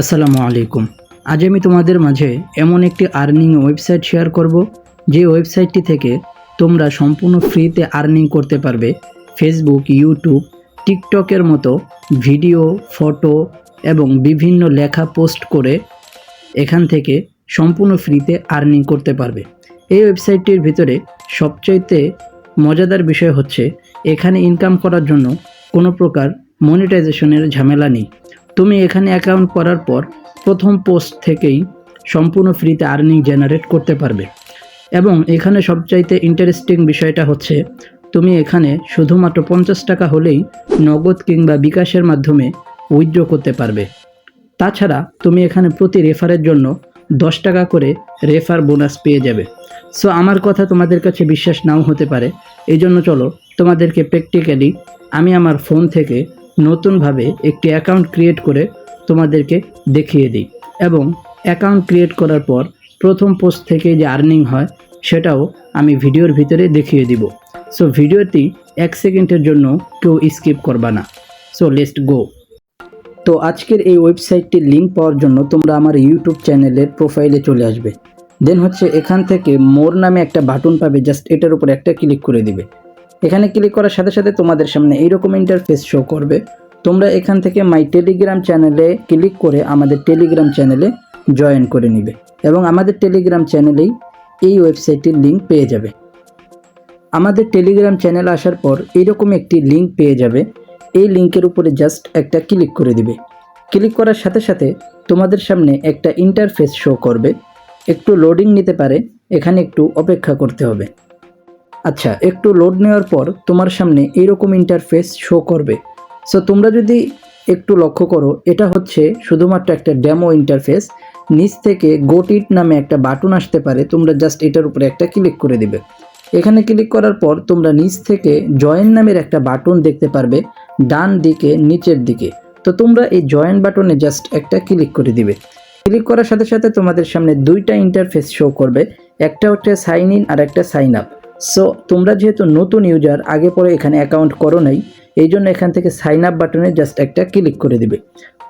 আসসালামু আলাইকুম। আজ আমি তোমাদের মাঝে এমন একটি আর্নিং ওয়েবসাইট শেয়ার করব, যে ওয়েবসাইটটি থেকে তোমরা সম্পূর্ণ ফ্রিতে আর্নিং করতে পারবে ফেসবুক ইউটিউব টিকটকের মতো ভিডিও ফটো এবং বিভিন্ন লেখা পোস্ট করে এখান থেকে সম্পূর্ণ ফ্রিতে আর্নিং করতে পারবে। এই ওয়েবসাইটটির ভিতরে সবচাইতে মজাদার বিষয় হচ্ছে, এখানে ইনকাম করার জন্য কোনো প্রকার মনিটাইজেশনের ঝামেলা নেই। তুমি এখানে অ্যাকাউন্ট করার পর প্রথম পোস্ট থেকেই সম্পূর্ণ ফ্রিতে আর্নিং জেনারেট করতে পারবে। এবং এখানে সবচাইতে ইন্টারেস্টিং বিষয়টা হচ্ছে, তুমি এখানে শুধুমাত্র পঞ্চাশ টাকা হলেই নগদ কিংবা বিকাশের মাধ্যমে উইথড্র করতে পারবে। তাছাড়া তুমি এখানে প্রতি রেফারের জন্য দশ টাকা করে রেফার বোনাস পেয়ে যাবে। সো আমার কথা তোমাদের কাছে বিশ্বাস নাও হতে পারে। এই জন্য চলো তোমাদেরকে প্র্যাকটিক্যালি আমি আমার ফোন থেকে নতুনভাবে একটি অ্যাকাউন্ট ক্রিয়েট করে তোমাদেরকে দেখিয়ে দিই। এবং অ্যাকাউন্ট ক্রিয়েট করার পর প্রথম পোস্ট থেকে যে আর্নিং হয়, সেটাও আমি ভিডিওর ভিতরে দেখিয়ে দিব। সো ভিডিওটি এক সেকেন্ডের জন্য কেউ স্কিপ করবা না। সো লেস্ট গো। তো আজকের এই ওয়েবসাইটটির লিঙ্ক পাওয়ার জন্য তোমরা আমার ইউটিউব চ্যানেলের প্রোফাইলে চলে আসবে। দেন হচ্ছে এখান থেকে মোর নামে একটা বাটন পাবে, জাস্ট এটার উপর একটা ক্লিক করে দিবে। এখানে ক্লিক করার সাথে সাথে তোমাদের সামনে এইরকম ইন্টারফেস শো করবে। তোমরা এখান থেকে মাই টেলিগ্রাম চ্যানেলে ক্লিক করে আমাদের টেলিগ্রাম চ্যানেলে জয়েন করে নিবে এবং আমাদের টেলিগ্রাম চ্যানেলেই এই ওয়েবসাইটটির লিঙ্ক পেয়ে যাবে। আমাদের টেলিগ্রাম চ্যানেল আসার পর এইরকম একটি লিঙ্ক পেয়ে যাবে। এই লিঙ্কের উপরে জাস্ট একটা ক্লিক করে দিবে। ক্লিক করার সাথে সাথে তোমাদের সামনে একটা ইন্টারফেস শো করবে। একটু লোডিং নিতে পারে, এখানে একটু অপেক্ষা করতে হবে। আচ্ছা একটু লোড নেওয়ার পর তোমার সামনে এইরকম ইন্টারফেস শো করবে। সো তোমরা যদি একটু লক্ষ্য করো, এটা হচ্ছে শুধুমাত্র একটা ডেমো ইন্টারফেস নিচ থেকে গোটিট নামে একটা বাটন আসতে পারে, তোমরা জাস্ট এটার উপরে একটা ক্লিক করে দিবে। এখানে ক্লিক করার পর তোমরা নিচ থেকে জয়েন নামের একটা বাটন দেখতে পারবে, ডান দিকে, নিচের দিকে। তো তোমরা এই জয়েন বাটনে জাস্ট একটা ক্লিক করে দিবে। ক্লিক করার সাথে সাথে তোমাদের সামনে দুইটা ইন্টারফেস শো করবে, একটা হচ্ছে সাইন ইন আর একটা সাইন আপ সো তোমরা যেহেতু নতুন ইউজার আগে পরে এখানে অ্যাকাউন্ট করো নাই, এই জন্য এখান থেকে সাইন আপ বাটনে জাস্ট একটা ক্লিক করে দিবে।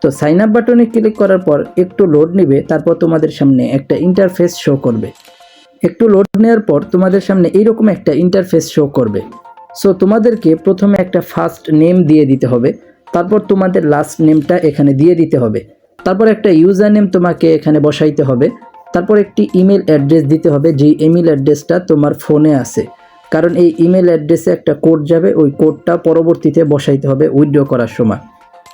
তো সাইন আপ বাটনে ক্লিক করার পর একটু লোড নিবে, তারপর তোমাদের সামনে একটা ইন্টারফেস শো করবে। একটু লোড নেওয়ার পর তোমাদের সামনে এইরকম একটা ইন্টারফেস শো করবে। সো তোমাদেরকে প্রথমে একটা ফার্স্ট নেম দিয়ে দিতে হবে, তারপর তোমাদের লাস্ট নেমটা এখানে দিয়ে দিতে হবে। তারপর একটা ইউজার নেম তোমাকে এখানে বসাইতে হবে। তারপর একটি ইমেল অ্যাড্রেস দিতে হবে, যেই ইমেল অ্যাড্রেসটা তোমার ফোনে আছে। কারণ এই ইমেল অ্যাড্রেসে একটা কোড যাবে, ওই কোডটা পরবর্তীতে বসাইতে হবে উইথড্র করার সময়।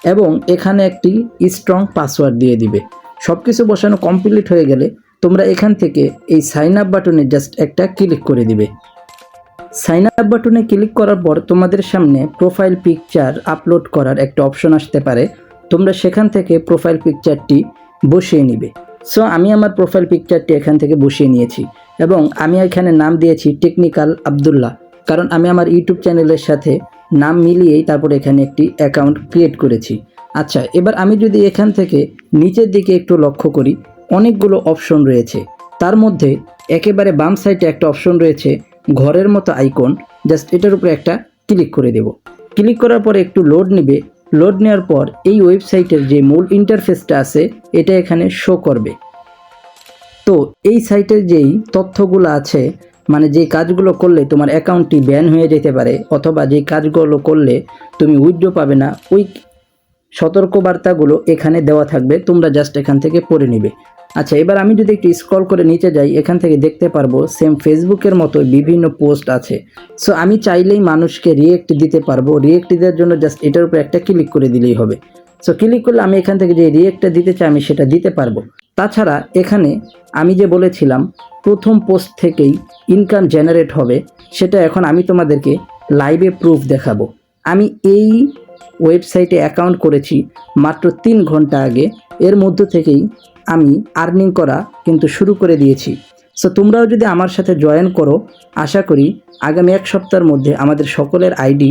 এবং এখানে একটি স্ট্রং পাসওয়ার্ড দিয়ে দিবে। সব কিছু বসানো কমপ্লিট হয়ে গেলে তোমরা এখান থেকে এই সাইন আপ বাটনে জাস্ট একটা ক্লিক করে দিবে। সাইন আপ বাটনে ক্লিক করার পর তোমাদের সামনে প্রোফাইল পিকচার আপলোড করার একটা অপশন আসতে পারে। তোমরা সেখান থেকে প্রোফাইল পিকচারটি বসিয়ে নিবে। সো আমি আমার প্রোফাইল পিকচারটি এখান থেকে বসিয়ে নিয়েছি এবং আমি এখানে নাম দিয়েছি টেকনিক্যাল আবদুল্লাহ কারণ আমি আমার ইউটিউব চ্যানেলের সাথে নাম মিলিয়েই তারপর এখানে একটি অ্যাকাউন্ট ক্রিয়েট করেছি। আচ্ছা এবার আমি যদি এখান থেকে নিচের দিকে একটু লক্ষ্য করি, অনেকগুলো অপশন রয়েছে। তার মধ্যে একেবারে বাম সাইডে একটা অপশন রয়েছে, ঘরের মতো আইকন জাস্ট এটার উপরে একটা ক্লিক করে দেব। ক্লিক করার পরে একটু লোড নেবে লোড নেওয়ার পর এই ওয়েবসাইটের যে মূল ইন্টারফেসটা আছে, এটা এখানে শো করবে। তো এই সাইটের যেই তথ্যগুলো আছে মানে যে কাজগুলো করলে তোমার অ্যাকাউন্টটি ব্যান হয়ে যেতে পারে, অথবা যে কাজগুলো করলে তুমি উইড্রো পাবে না, ওই সতর্কবার্তাগুলো এখানে দেওয়া থাকবে, তোমরা জাস্ট এখান থেকে পড়ে নিবে। আচ্ছা এবার আমি যদি একটু স্ক্রল করে নিচে যাই, এখান থেকে দেখতে পারব সেম ফেসবুকের মতো বিভিন্ন পোস্ট আছে। সো আমি চাইলেই মানুষকে রিয়েক্ট দিতে পারব। রিয়েক্ট দেওয়ার জন্য জাস্ট এটার উপর একটা ক্লিক করে দিলেই হবে। সো ক্লিক করলে আমি এখান থেকে যে রিয়েক্টটা দিতে চাই, আমি সেটা দিতে পারব। তাছাড়া এখানে আমি যে বলেছিলাম, প্রথম পোস্ট থেকেই ইনকাম জেনারেট হবে, সেটা এখন আমি তোমাদেরকে লাইভে প্রুফ দেখাবো। আমি এই ওয়েবসাইটে অ্যাকাউন্ট করেছি মাত্র তিন ঘণ্টা আগে। এর মধ্য থেকেই আমি আর্নিং করা কিন্তু শুরু করে দিয়েছি। সো তোমরাও যদি আমার সাথে জয়েন করো, আশা করি আগামী এক সপ্তাহের মধ্যে আমাদের সকলের আইডি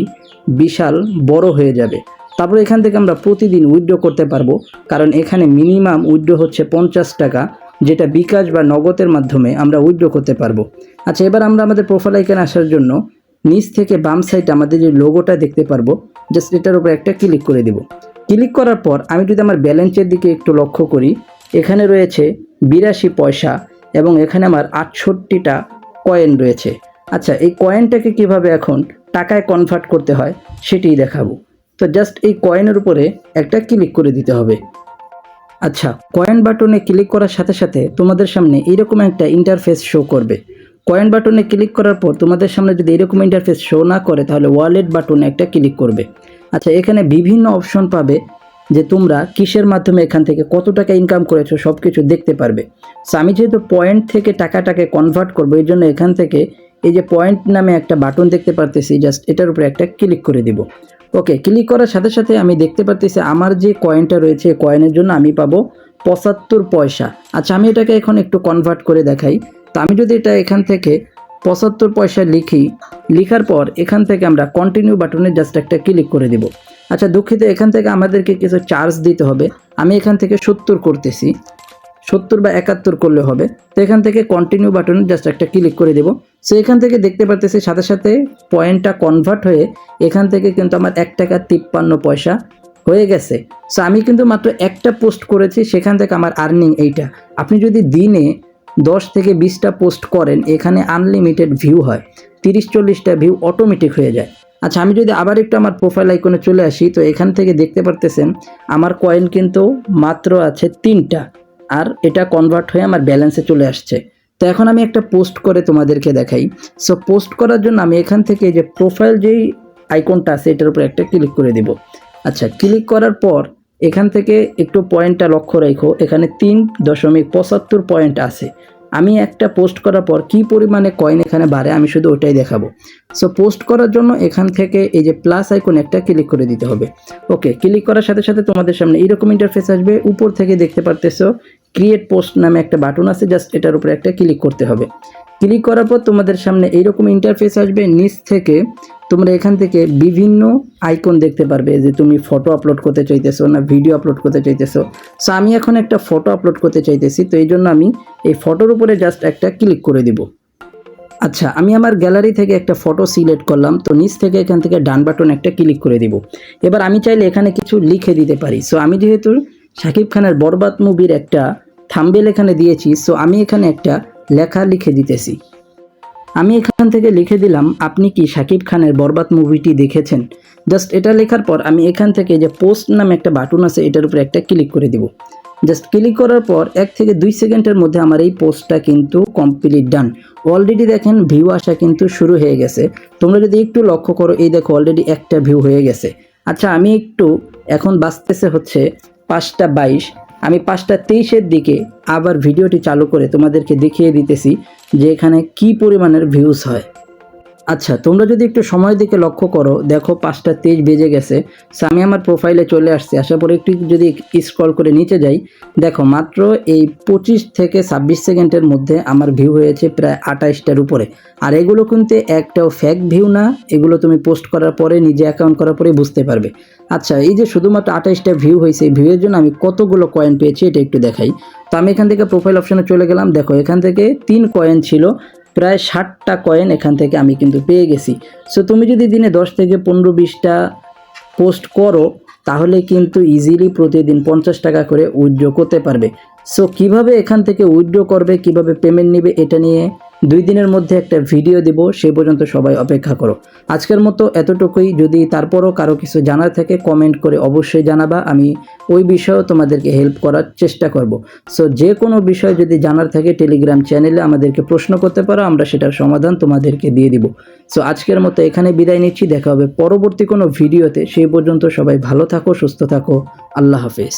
বিশাল বড় হয়ে যাবে। তারপর এখান থেকে আমরা প্রতিদিন উইথড্র করতে পারব, কারণ এখানে মিনিমাম উইথড্র হচ্ছে পঞ্চাশ টাকা, যেটা বিকাশ বা নগদের মাধ্যমে আমরা উইথড্র করতে পারব। আচ্ছা এবার আমরা আমাদের প্রোফাইল আইকনে আসার জন্য নিচ থেকে বাম সাইডে আমাদের যে লোগোটা দেখতে পারব জাস্ট এটার উপর একটা ক্লিক করে দেব। ক্লিক করার পর আমি যদি আমার ব্যালেন্সের দিকে একটু লক্ষ্য করি এখানে রয়েছে বিরাশি পয়সা এবং এখানে আমার আটষট্টিটা কয়েন রয়েছে। আচ্ছা এই কয়েনটাকে কীভাবে এখন টাকায় কনভার্ট করতে হয় সেটিই দেখাবো। তো জাস্ট এই কয়েনের উপরে একটা ক্লিক করে দিতে হবে। আচ্ছা কয়েন বাটনে ক্লিক করার সাথে সাথে তোমাদের সামনে এইরকম একটা ইন্টারফেস শো করবে। কয়েন বাটনে ক্লিক করার পর তোমাদের সামনে যদি এরকম ইন্টারফেস শো না করে, তাহলে ওয়ালেট বাটনে একটা ক্লিক করবে। আচ্ছা এখানে বিভিন্ন অপশন পাবে। যে তোমরা কিসের মাধ্যমে এখান থেকে কত টাকা ইনকাম করেছ সব কিছু দেখতে পারবে। সো আমি যেহেতু পয়েন্ট থেকে টাকাটাকে কনভার্ট করব, এই জন্য এখান থেকে এই যে পয়েন্ট নামে একটা বাটন দেখতে পারতেছি জাস্ট এটার উপরে একটা ক্লিক করে দিব। ওকে ক্লিক করার সাথে সাথে আমি দেখতে পারতেছি আমার যে কয়েনটা রয়েছে কয়েনের জন্য আমি পাবো পঁচাত্তর পয়সা। আচ্ছা আমি এটাকে এখন একটু কনভার্ট করে দেখাই। তো আমি যদি এটা এখান থেকে পঁচাত্তর পয়সা লিখি, লিখার পর এখান থেকে আমরা কন্টিনিউ বাটনে জাস্ট একটা ক্লিক করে দিব। আচ্ছা দুঃখিত, এখান থেকে আমাদেরকে কিছু চার্জ দিতে হবে। আমি এখান থেকে সত্তর করতেছি। সত্তর বা একাত্তর করলে হবে। তো এখান থেকে কন্টিনিউ বাটনে জাস্ট একটা ক্লিক করে দেবো। সো এখান থেকে দেখতে পারতেছি, সাথে সাথে পয়েন্টটা কনভার্ট হয়ে এখান থেকে কিন্তু আমার এক টাকা তিপ্পান্ন পয়সা হয়ে গেছে। সো আমি কিন্তু মাত্র একটা পোস্ট করেছি, সেখান থেকে আমার আর্নিং এইটা। আপনি যদি দিনে দশ থেকে বিশটা পোস্ট করেন, এখানে আনলিমিটেড ভিউ হয়। তিরিশ, চল্লিশটা ভিউ অটোমেটিক হয়ে যায়। আচ্ছা আমি যদি আবার একটু আমার প্রোফাইল আইকনে চলে আসি, তো এখান থেকে দেখতে পারতেছেন, আমার কয়েন কিন্তু মাত্র আছে তিনটা, আর এটা কনভার্ট হয়ে আমার ব্যালেন্সে চলে আসছে। তো এখন আমি একটা পোস্ট করে তোমাদেরকে দেখাই। সো পোস্ট করার জন্য আমি এখান থেকে যে প্রোফাইল যেই আইকনটা আছে, এটার উপর একটা ক্লিক করে দিব। আচ্ছা ক্লিক করার পর এখান থেকে একটু পয়েন্টটা লক্ষ্য রেখো, এখানে তিন দশমিক পঁচাত্তর পয়েন্ট আছে। আমি একটা পোস্ট করার পর কি পরিমাণে কয়েন এখানে বাড়ে, আমি শুধু ওটাই দেখাবো। সো পোস্ট করার জন্য এখান থেকে এই যে প্লাস আইকন একটা ক্লিক করে দিতে হবে। ওকে ক্লিক করার সাথে সাথে তোমাদের সামনে এইরকম ইন্টারফেস আসবে। উপর থেকে দেখতে পারতেছো ক্রিয়েট পোস্ট নামে একটা বাটন আছে জাস্ট এটার উপরে একটা ক্লিক করতে হবে। ক্লিক করার পর তোমাদের সামনে এইরকম ইন্টারফেস আসবে। নিচ থেকে তোমরা এখান থেকে বিভিন্ন আইকন দেখতে পারবে যে তুমি ফটো আপলোড করতে চাইতেছো না ভিডিও আপলোড করতে চাইতেছো। সো আমি এখন একটা ফটো আপলোড করতে চাইতেছি, তো এই জন্য আমি এই ফটোর উপরে জাস্ট একটা ক্লিক করে দিব। আচ্ছা আমি আমার গ্যালারি থেকে একটা ফটো সিলেক্ট করলাম, তো নিচ থেকে এখান থেকে ডান বাটন একটা ক্লিক করে দিব। এবার আমি চাইলে এখানে কিছু লিখে দিতে পারি। সো আমি যেহেতু শাকিব খানের বরবাদ মুভির একটা থাম্বেল এখানে দিয়েছি সো আমি এখানে একটা লেখা লিখে দিতেছি। আমি এখান থেকে লিখে দিলাম, আপনি কি শাকিব খানের বরবাদ মুভিটি দেখেছেন? জাস্ট এটা লেখার পর আমি এখান থেকে যে পোস্ট নামে একটা বাটন আছে, এটার উপরে একটা ক্লিক করে দিব। জাস্ট ক্লিক করার পর এক থেকে দুই সেকেন্ডের মধ্যে আমার এই পোস্টটা কিন্তু কমপ্লিট ডান। অলরেডি দেখেন, ভিউ আসা কিন্তু শুরু হয়ে গেছে। তোমরা যদি একটু লক্ষ্য করো, এই দেখো অলরেডি একটা ভিউ হয়ে গেছে। আচ্ছা আমি একটু, এখন বাঁচতেছে হচ্ছে পাঁচটা বাইশ। আমি পাঁচটা তেইশের দিকে আবার ভিডিওটি চালু করে তোমাদেরকে দেখিয়ে দিতেছি যে এখানে কি পরিমাণের ভিউজ হয়। আচ্ছা তোমরা যদি একটু সময় দিকে লক্ষ্য করো, দেখো পাঁচটা তেইশ বেজে গেছে। আমি আমার প্রোফাইলে চলে আসছি। আসার পরে একটু যদি স্ক্রল করে নিচে যাই, দেখো মাত্র এই পঁচিশ থেকে ছাব্বিশ সেকেন্ডের মধ্যে আমার ভিউ হয়েছে প্রায় আঠাইশটার উপরে। আর এগুলো কিন্তু একটাও ফ্যাক ভিউ না, এগুলো তুমি পোস্ট করার পরে, নিজে অ্যাকাউন্ট করার পরে বুঝতে পারবে। আচ্ছা এই যে শুধুমাত্র আঠাইশটা ভিউ হয়েছে, এই ভিউয়ের জন্য আমি কতগুলো কয়েন পেয়েছি এটা একটু দেখাই। তো আমি এখান থেকে প্রোফাইল অপশানে চলে গেলাম। দেখো, এখান থেকে তিন কয়েন ছিল। প্রায় ষাটটা কয়েন এখান থেকে আমি কিন্তু পেয়ে গেছি। সো তুমি যদি দিনে দশ থেকে পনেরো বিশটা পোস্ট করো, তাহলে কিন্তু ইজিলি প্রতিদিন পঞ্চাশ টাকা করে উইথড্র করতে পারবে। সো কীভাবে এখান থেকে উইথড্র করবে, কীভাবে পেমেন্ট নেবে, এটা নিয়ে দুই দিনের মধ্যে একটা ভিডিও দেব সে পর্যন্ত সবাই অপেক্ষা করো। আজকের মতো এতটুকুই। যদি তারপরও কারও কিছু জানার থাকে কমেন্ট করে অবশ্যই জানাবা। আমি ওই বিষয়েও তোমাদেরকে হেল্প করার চেষ্টা করব। সো যে কোনো বিষয় যদি জানার থাকে টেলিগ্রাম চ্যানেলে আমাদেরকে প্রশ্ন করতে পারো, আমরা সেটার সমাধান তোমাদেরকে দিয়ে দিব। সো আজকের মতো এখানে বিদায় নিচ্ছি। দেখা হবে পরবর্তী কোনো ভিডিওতে সেই পর্যন্ত সবাই ভালো থাকো, সুস্থ থাকো। আল্লাহ হাফেজ।